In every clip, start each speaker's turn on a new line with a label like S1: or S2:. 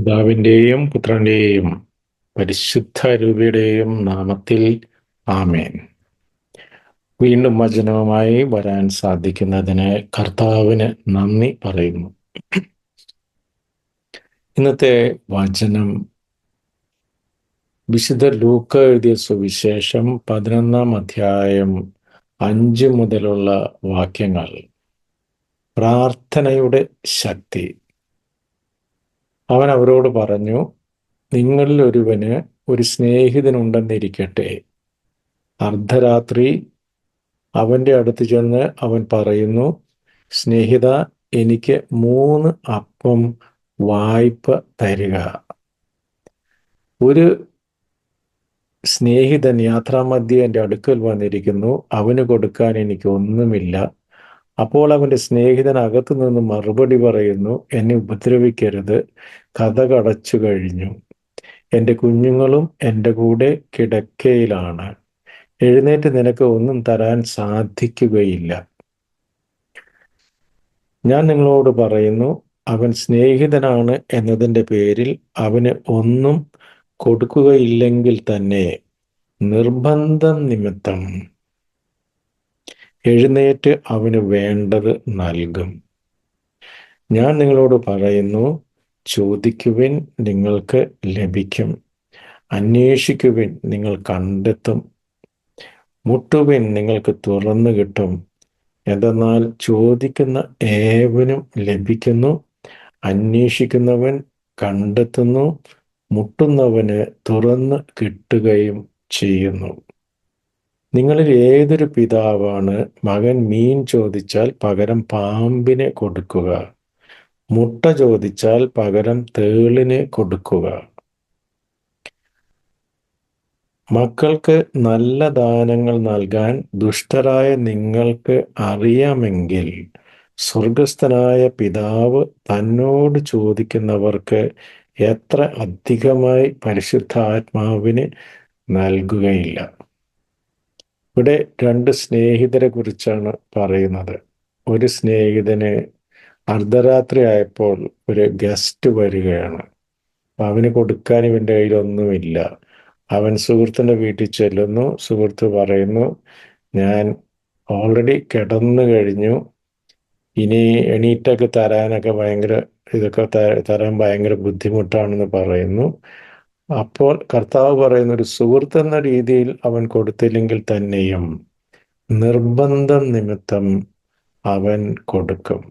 S1: പിതാവിന്റെയും പുത്രന്റെയും പരിശുദ്ധ രൂപയുടെയും നാമത്തിൽ ആമേൻ. വീണ്ടും വചനവുമായി വരാൻ സാധിക്കുന്നതിന് കർത്താവിന് നന്ദി പറയുന്നു. ഇന്നത്തെ വചനം വിശുദ്ധ ലൂക്ക എഴുതിയ സുവിശേഷം പതിനൊന്നാം അധ്യായം അഞ്ച് മുതലുള്ള വാക്യങ്ങൾ. പ്രാർത്ഥനയുടെ ശക്തി. അവൻ അവരോട് പറഞ്ഞു നിങ്ങളിൽ ഒരുവന് ഒരു സ്നേഹിതനുണ്ടെന്നിരിക്കട്ടെ. അർദ്ധരാത്രി അവന്റെ അടുത്ത് ചെന്ന് അവൻ പറയുന്നു സ്നേഹിത എനിക്ക് മൂന്ന് അപ്പം വായ്പ തരിക. ഒരു സ്നേഹിതൻ യാത്രാമധ്യ എന്റെ അടുക്കൽ വന്നിരിക്കുന്നു. അവന് കൊടുക്കാൻ എനിക്ക് ഒന്നുമില്ല. അപ്പോൾ അവന്റെ സ്നേഹിതൻ അകത്തു നിന്ന് മറുപടി പറയുന്നു എന്നെ ഉപദ്രവിക്കരുത്. കഥ കടച്ചു കഴിഞ്ഞു. എന്റെ കുഞ്ഞുങ്ങളും എന്റെ കൂടെ കിടക്കയിലാണ്. എഴുന്നേറ്റ് നിനക്ക് ഒന്നും തരാൻ സാധിക്കുകയില്ല. ഞാൻ നിങ്ങളോട് പറയുന്നു അവൻ സ്നേഹിതനാണ് എന്നതിന്റെ പേരിൽ അവന് ഒന്നും കൊടുക്കുകയില്ലെങ്കിൽ തന്നെ നിർബന്ധം നിമിത്തം. എഴുന്നേറ്റ് അവന് വേണ്ടത് നൽകും. ഞാൻ നിങ്ങളോട് പറയുന്നു ചോദിക്കുവിൻ നിങ്ങൾക്ക് ലഭിക്കും അന്വേഷിക്കുവിൻ നിങ്ങൾ കണ്ടെത്തും മുട്ടുവിൻ നിങ്ങൾക്ക് തുറന്നു കിട്ടും. എന്തെന്നാൽ ചോദിക്കുന്ന ഏവനും ലഭിക്കുന്നു അന്വേഷിക്കുന്നവൻ കണ്ടെത്തുന്നു മുട്ടുന്നവന് തുറന്ന് കിട്ടുകയും ചെയ്യുന്നു. നിങ്ങളിൽ ഏതൊരു പിതാവാണ് മകൻ മീൻ ചോദിച്ചാൽ പകരം പാമ്പിനെ കൊടുക്കുക. മുട്ട ചോദിച്ചാൽ പകരം തേളിനെ കൊടുക്കുക. മക്കൾക്ക് നല്ല ദാനങ്ങൾ നൽകാൻ ദുഷ്ടരായ നിങ്ങൾക്ക് അറിയാമെങ്കിൽ സ്വർഗസ്ഥനായ പിതാവ് തന്നോട് ചോദിക്കുന്നവർക്ക് എത്ര അധികമായി പരിശുദ്ധാത്മാവിന് നൽകുകയില്ല. ഇവിടെ രണ്ട് സ്നേഹിതരെ കുറിച്ചാണ് പറയുന്നത്. ഒരു സ്നേഹിതന് അർദ്ധരാത്രി ആയപ്പോൾ ഒരു ഗസ്റ്റ് വരികയാണ്. അവന് കൊടുക്കാൻ ഇവന്റെ കയ്യിലൊന്നുമില്ല. അവൻ സുഹൃത്തിന്റെ വീട്ടിൽ ചെല്ലുന്നു. സുഹൃത്ത് പറയുന്നു ഞാൻ ഓൾറെഡി കിടന്നു കഴിഞ്ഞു. ഇനി എണീറ്റൊക്കെ തരാനൊക്കെ ഭയങ്കര ഇതൊക്കെ തരാൻ ഭയങ്കര ബുദ്ധിമുട്ടാണെന്ന് പറയുന്നു. അപ്പോൾ കർത്താവ് പറയുന്ന ഒരു സുഹൃത്ത് എന്ന രീതിയിൽ അവൻ കൊടുത്തില്ലെങ്കിൽ തന്നെയും നിർബന്ധം നിമിത്തം അവൻ കൊടുക്കും.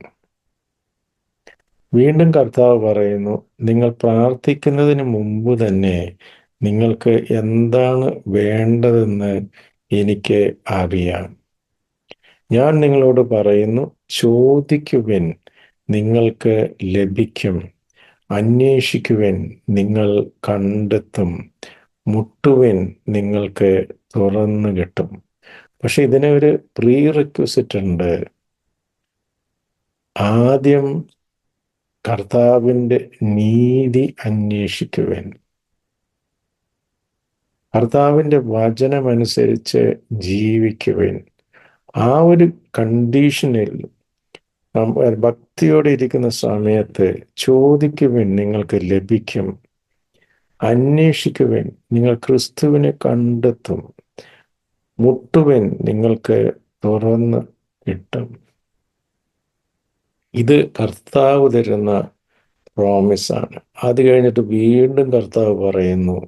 S1: വീണ്ടും കർത്താവ് പറയുന്നു നിങ്ങൾ പ്രാർത്ഥിക്കുന്നതിന് മുമ്പ് തന്നെ നിങ്ങൾക്ക് എന്താണ് വേണ്ടതെന്ന് എനിക്ക് അറിയാം. ഞാൻ നിങ്ങളോട് പറയുന്നു ചോദിക്കുവിൻ നിങ്ങൾക്ക് ലഭിക്കും. അന്വേഷിക്കുവിൻ നിങ്ങൾ കണ്ടെത്തും. മുട്ടുവാൻ നിങ്ങൾക്ക് തുറന്നു കിട്ടും. പക്ഷെ ഇതിന് ഒരു പ്രീ റിക്വസിറ്റ് ഉണ്ട്. ആദ്യം കർത്താവിന്റെ നീതി അന്വേഷിക്കുവാൻ. കർത്താവിന്റെ വചനമനുസരിച്ച് ജീവിക്കുവാൻ. ആ ഒരു കണ്ടീഷനിൽ ഭക്തിയോടെ ഇരിക്കുന്ന സമയത്ത് ചോദിക്കുവിൻ നിങ്ങൾക്ക് ലഭിക്കും. അന്വേഷിക്കുവിൻ നിങ്ങൾ ക്രിസ്തുവിനെ കണ്ടെത്തും. മുട്ടുവിൻ നിങ്ങൾക്ക് തുറന്ന് കിട്ടും. ഇത് കർത്താവ് തരുന്ന പ്രോമിസാണ് അത് കഴിഞ്ഞിട്ട് വീണ്ടും കർത്താവ് പറയുന്നു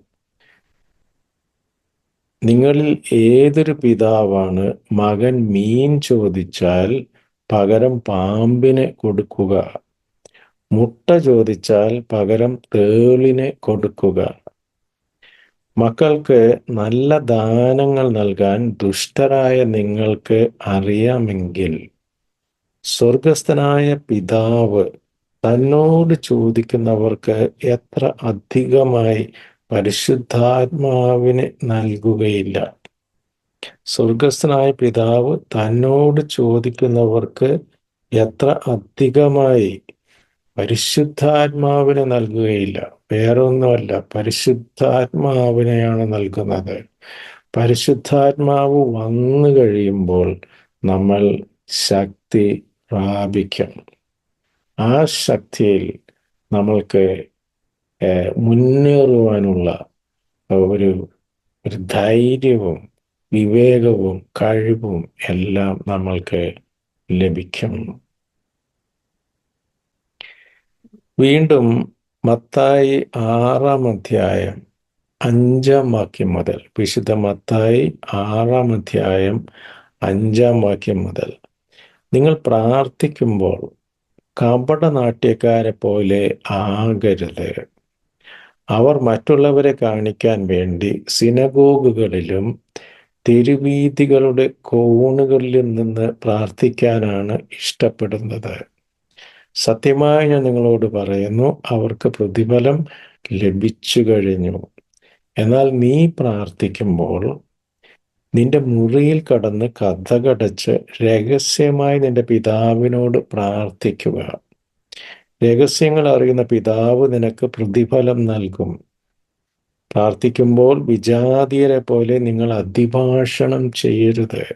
S1: നിങ്ങളിൽ ഏതൊരു പിതാവാണ് മകൻ മീൻ ചോദിച്ചാൽ പകരം പാമ്പിനെ കൊടുക്കുക. മുട്ട ചോദിച്ചാൽ പകരം തേളിനെ കൊടുക്കുക. മക്കൾക്ക് നല്ല ദാനങ്ങൾ നൽകാൻ ദുഷ്ടരായ നിങ്ങൾക്ക് അറിയാമെങ്കിൽ സ്വർഗസ്ഥനായ പിതാവ് തന്നോട് ചോദിക്കുന്നവർക്ക് എത്ര അധികമായി പരിശുദ്ധാത്മാവിന് നൽകുകയില്ല. സ്വർഗസ്ഥനായ പിതാവ് തന്നോട് ചോദിക്കുന്നവർക്ക് എത്ര അധികമായി പരിശുദ്ധാത്മാവിനെ നൽകുകയില്ല. വേറെ ഒന്നുമല്ല പരിശുദ്ധാത്മാവിനെയാണ് നൽകുന്നത്. പരിശുദ്ധാത്മാവ് വന്നു കഴിയുമ്പോൾ നമ്മൾ ശക്തി പ്രാപിക്കും. ആ ശക്തിയിൽ നമ്മൾക്ക് മുന്നേറുവാനുള്ള ഒരു ഒരു ധൈര്യവും വിവേകവും കഴിവും എല്ലാം നമ്മൾക്ക് ലഭിക്കും വീണ്ടും മത്തായി ആറാം അധ്യായം അഞ്ചാം വാക്യം മുതൽ വിശുദ്ധ മത്തായി ആറാം അധ്യായം അഞ്ചാം വാക്യം മുതൽ. നിങ്ങൾ പ്രാർത്ഥിക്കുമ്പോൾ കപടനാട്യക്കാരെ പോലെ ആകരുത്. അവർ മറ്റുള്ളവരെ കാണിക്കാൻ വേണ്ടി സിനഗോഗുകളിലും തെരുവീതികളുടെ കോണുകളിൽ നിന്ന് പ്രാർത്ഥിക്കാനാണ് ഇഷ്ടപ്പെടുന്നത്. സത്യമായി ഞാൻ നിങ്ങളോട് പറയുന്നു അവർക്ക് പ്രതിഫലം ലഭിച്ചു കഴിഞ്ഞു. എന്നാൽ നീ പ്രാർത്ഥിക്കുമ്പോൾ നിന്റെ മുറിയിൽ കടന്ന് കഥകടച്ച് രഹസ്യമായി നിന്റെ പിതാവിനോട് പ്രാർത്ഥിക്കുക. രഹസ്യങ്ങൾ അറിയുന്ന പിതാവ് നിനക്ക് പ്രതിഫലം നൽകും. പ്രാർത്ഥിക്കുമ്പോൾ വിജാതീയരെ പോലെ നിങ്ങൾ അതിഭാഷണം ചെയ്യരുത്.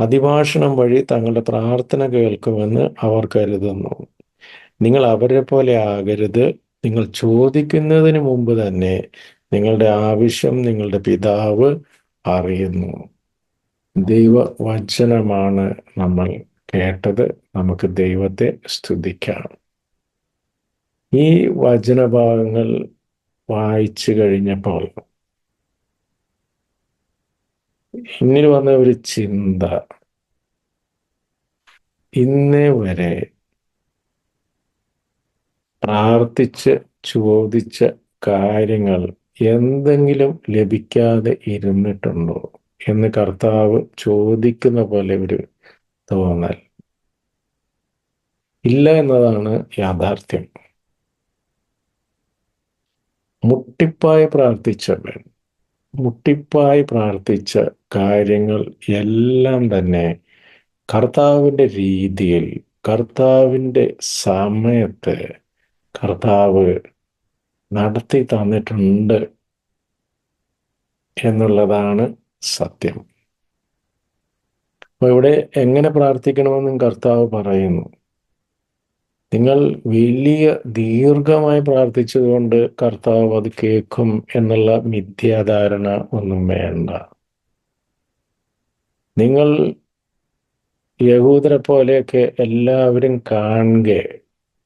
S1: അതിഭാഷണം വഴി തങ്ങളുടെ പ്രാർത്ഥന കേൾക്കുമെന്ന് അവർ കരുതുന്നു. നിങ്ങൾ അവരെ പോലെ ആകരുത്. നിങ്ങൾ ചോദിക്കുന്നതിന് മുമ്പ് തന്നെ നിങ്ങളുടെ ആവശ്യം നിങ്ങളുടെ പിതാവ് അറിയുന്നു. ദൈവവചനമാണ് നമ്മൾ കേട്ടത്. നമുക്ക് ദൈവത്തെ സ്തുതിക്കാം. ഈ വചനഭാഗങ്ങൾ വായിച്ചു കഴിഞ്ഞപ്പോൾ എന്നിൽ വന്ന ഒരു ചിന്ത. ഇന്നേ വരെ പ്രാർത്ഥിച്ച് ചോദിച്ച കാര്യങ്ങൾ എന്തെങ്കിലും ലഭിക്കാതെ ഇരുന്നിട്ടുണ്ടോ എന്ന് കർത്താവ് ചോദിക്കുന്ന പോലെ ഒരു തോന്നൽ. ഇല്ല എന്നതാണ് യാഥാർത്ഥ്യം. മുട്ടിപ്പായി പ്രാർത്ഥിച്ചവൻ മുട്ടിപ്പായി പ്രാർത്ഥിച്ച കാര്യങ്ങൾ എല്ലാം തന്നെ കർത്താവിന്റെ രീതിയിൽ കർത്താവിന്റെ സമയത്ത് കർത്താവ് നടത്തി തന്നിട്ടുണ്ട് എന്നുള്ളതാണ് സത്യം. അപ്പൊ ഇവിടെ എങ്ങനെ പ്രാർത്ഥിക്കണമെന്നും കർത്താവ് പറയുന്നു. നിങ്ങൾ വലിയ ദീർഘമായി പ്രാർത്ഥിച്ചതുകൊണ്ട് കർത്താവ് അത് കേൾക്കും എന്നുള്ള മിഥ്യാധാരണ ഒന്നും വേണ്ട. നിങ്ങൾ യഹൂദരെ പോലെയൊക്കെ എല്ലാവരും കാണുക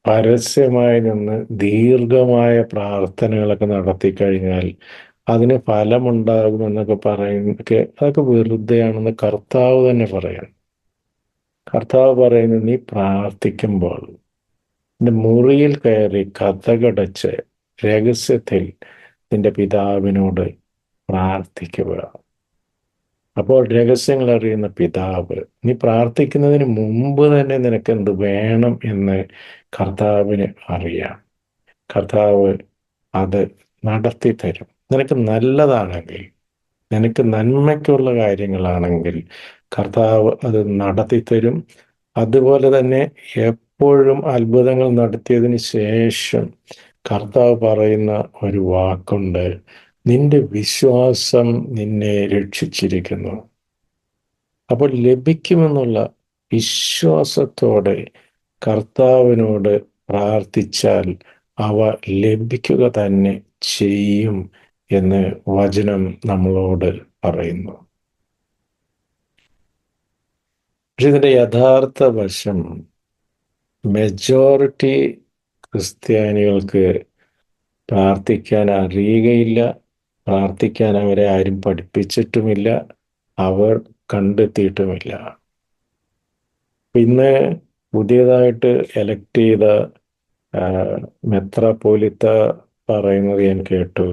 S1: പരസ്യമായി നിന്ന് ദീർഘമായ പ്രാർത്ഥനകളൊക്കെ നടത്തി കഴിഞ്ഞാൽ അതിന് ഫലമുണ്ടാകുമെന്നൊക്കെ പറയുന്നതൊക്കെ അതൊക്കെ വെറുതെയാണെന്ന് കർത്താവ് തന്നെ പറയാം കർത്താവ് പറയുന്നത് നീ പ്രാർത്ഥിക്കുമ്പോൾ നിന്റെ മുറിയിൽ കയറി കഥകടച്ച് രഹസ്യത്തിൽ നിന്റെ പിതാവിനോട് പ്രാർത്ഥിക്കുക. അപ്പോൾ രഹസ്യങ്ങൾ അറിയുന്ന പിതാവ് നീ പ്രാർത്ഥിക്കുന്നതിന് മുമ്പ് തന്നെ നിനക്ക് എന്ത് വേണം എന്ന് കർത്താവിന് അറിയാം. കർത്താവ് അത് നടത്തി തരും. നിനക്ക് നല്ലതാണെങ്കിൽ നിനക്ക് നന്മയ്ക്കുള്ള കാര്യങ്ങളാണെങ്കിൽ കർത്താവ് അത് നടത്തി തരും. അതുപോലെ തന്നെ എപ്പോഴും അത്ഭുതങ്ങൾ നടത്തിയതിന് ശേഷം കർത്താവ് പറയുന്ന ഒരു വാക്കുണ്ട്. നിന്റെ വിശ്വാസം നിന്നെ രക്ഷിച്ചിരിക്കുന്നു. അപ്പോൾ ലഭിക്കുമെന്നുള്ള വിശ്വാസത്തോടെ കർത്താവിനോട് പ്രാർത്ഥിച്ചാൽ അവ ലഭിക്കുക തന്നെ ചെയ്യും എന്ന് വചനം നമ്മളോട് പറയുന്നു. പക്ഷെ ഇതിന്റെ യഥാർത്ഥ വശം മെജോറിറ്റി ക്രിസ്ത്യാനികൾക്ക് പ്രാർത്ഥിക്കാൻ അറിയുകയില്ല. പ്രാർത്ഥിക്കാൻ അവരെ ആരും പഠിപ്പിച്ചിട്ടുമില്ല. അവർ കണ്ടെത്തിയിട്ടുമില്ല. പിന്നെ പുതിയതായിട്ട് എലക്ട് ചെയ്ത മെത്രാപോലിത്ത പറയുന്നത് ഞാൻ കേട്ടു.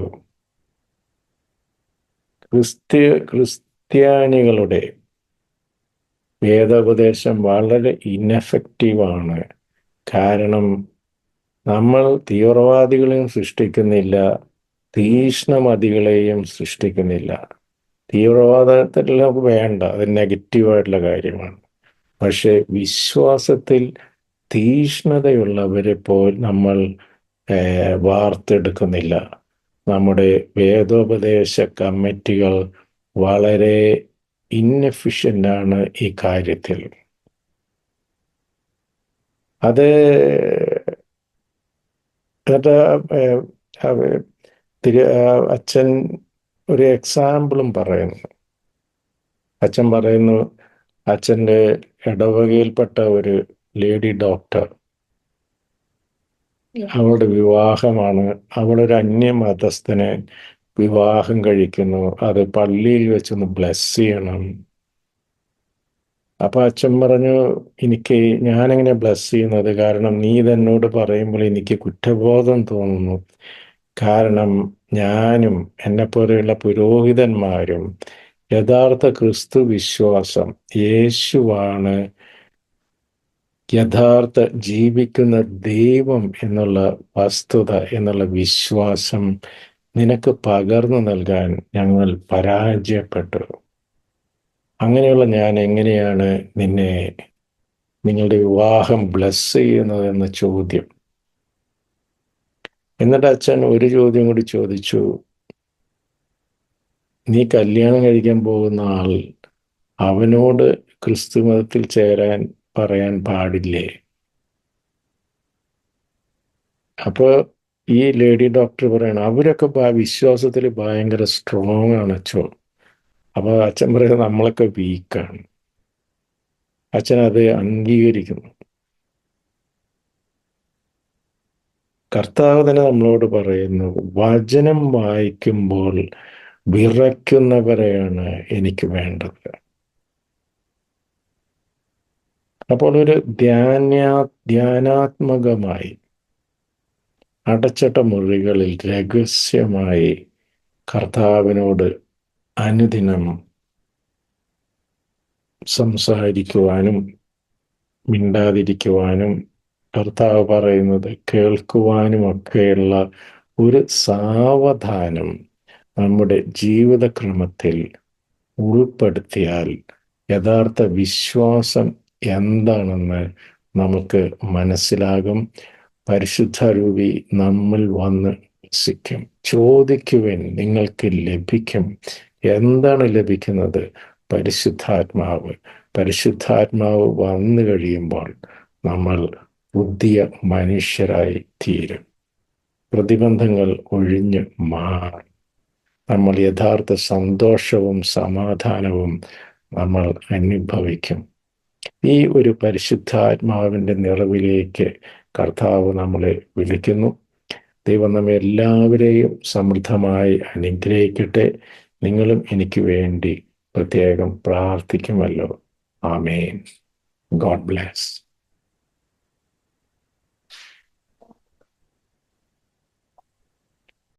S1: ക്രിസ്ത്യ ക്രിസ്ത്യാനികളുടെ വേദോപദേശം വളരെ ഇൻഎഫക്റ്റീവാണ് കാരണം നമ്മൾ തീവ്രവാദികളെയും സൃഷ്ടിക്കുന്നില്ല തീഷ്ണമതികളെയും സൃഷ്ടിക്കുന്നില്ല. തീവ്രവാദത്തിൽ നമുക്ക് വേണ്ട അത് നെഗറ്റീവായിട്ടുള്ള കാര്യമാണ്. പക്ഷെ വിശ്വാസത്തിൽ തീഷ്ണതയുള്ളവരെ പോൽ നമ്മൾ വാർത്തെടുക്കുന്നില്ല. നമ്മുടെ വേദോപദേശ കമ്മിറ്റികൾ വളരെ ഇൻഎഫിഷ്യന്റ് ആണ് ഈ കാര്യത്തിൽ. അത് എന്നിട്ട് തിരു അച്ഛൻ ഒരു എക്സാമ്പിളും പറയുന്നു. അച്ഛൻ പറയുന്നു അച്ഛന്റെ ഇടവകയിൽപ്പെട്ട ഒരു ലേഡി ഡോക്ടർ. അവളുടെ വിവാഹമാണ്. അവളൊരു അന്യമതസ്ഥനെ വിവാഹം കഴിക്കുന്നു. അത് പള്ളിയിൽ വെച്ചൊന്ന് ബ്ലെസ് ചെയ്യണം. അപ്പൊ അച്ഛൻ പറഞ്ഞു എനിക്ക് ഞാനെങ്ങനെ ബ്ലസ് ചെയ്യുന്നത്? കാരണം നീ ഇതെന്നോട് പറയുമ്പോൾ എനിക്ക് കുറ്റബോധം തോന്നുന്നു. കാരണം ഞാനും എന്നെപ്പോലെയുള്ള പുരോഹിതന്മാരും യഥാർത്ഥ ക്രിസ്തു വിശ്വാസം യേശുവാണ് യഥാർത്ഥ ജീവിക്കുന്ന ദൈവം എന്നുള്ള വസ്തുത എന്നുള്ള വിശ്വാസം നിനക്ക് പകർന്നു നൽകാൻ ഞങ്ങൾ പരാജയപ്പെട്ടു. അങ്ങനെയുള്ള ഞാൻ എങ്ങനെയാണ് നിന്നെ നിങ്ങളുടെ വിവാഹം ബ്ലസ് ചെയ്യുന്നത് എന്ന ചോദ്യം. എന്നിട്ട് അച്ഛൻ ഒരു ചോദ്യം കൂടി ചോദിച്ചു. നീ കല്യാണം കഴിക്കാൻ പോകുന്ന ആൾ അവനോട് ക്രിസ്തു മതത്തിൽ ചേരാൻ പറയാൻ പാടില്ലേ? അപ്പോൾ ഈ ലേഡി ഡോക്ടർ പറയണം അവരൊക്കെ വിശ്വാസത്തിൽ ഭയങ്കര സ്ട്രോങ് ആണ് അച്ഛോ. അപ്പോൾ അച്ഛൻ പറയുന്നത് നമ്മളൊക്കെ വീക്കാണ് അച്ഛൻ അത് അംഗീകരിക്കുന്നു. കർത്താവ് തന്നെ നമ്മളോട് പറയുന്നു വചനം വായിക്കുമ്പോൾ വിറയ്ക്കുന്നവരെയാണ് എനിക്ക് വേണ്ടത്. അപ്പോൾ ഒരു ധ്യാനാ ധ്യാനാത്മകമായി അടച്ചിട്ട മുറികളിൽ രഹസ്യമായി കർത്താവിനോട് അനുദിനം സംസാരിക്കുവാനും മിണ്ടാതിരിക്കുവാനും കർത്താവ് പറയുന്നത് കേൾക്കുവാനുമൊക്കെയുള്ള ഒരു സാവധാനം നമ്മുടെ ജീവിതക്രമത്തിൽ ഉൾപ്പെടുത്തിയാൽ യഥാർത്ഥ വിശ്വാസം എന്താണെന്ന് നമുക്ക് മനസ്സിലാകും. പരിശുദ്ധരൂപി നമ്മൾ വന്ന് വസിക്കും. ചോദിക്കുവാൻ നിങ്ങൾക്ക് ലഭിക്കും. എന്താണ് ലഭിക്കുന്നത്? പരിശുദ്ധാത്മാവ്. പരിശുദ്ധാത്മാവ് വന്നു കഴിയുമ്പോൾ നമ്മൾ പുതിയ മനുഷ്യരായി തീരും. പ്രതിബന്ധങ്ങൾ ഒഴിഞ്ഞ് മാറും. നമ്മൾ യഥാർത്ഥ സന്തോഷവും സമാധാനവും നമ്മൾ അനുഭവിക്കും. ഈ ഒരു പരിശുദ്ധാത്മാവിന്റെ നിറവിലേക്ക് കർത്താവ് നമ്മളെ വിളിക്കുന്നു. ദൈവം നമ്മെ എല്ലാവരെയും സമൃദ്ധമായി അനുഗ്രഹിക്കട്ടെ. നിങ്ങളും എനിക്ക് വേണ്ടി പ്രത്യേകം പ്രാർത്ഥിക്കുമല്ലോ. ആമേൻ. God bless.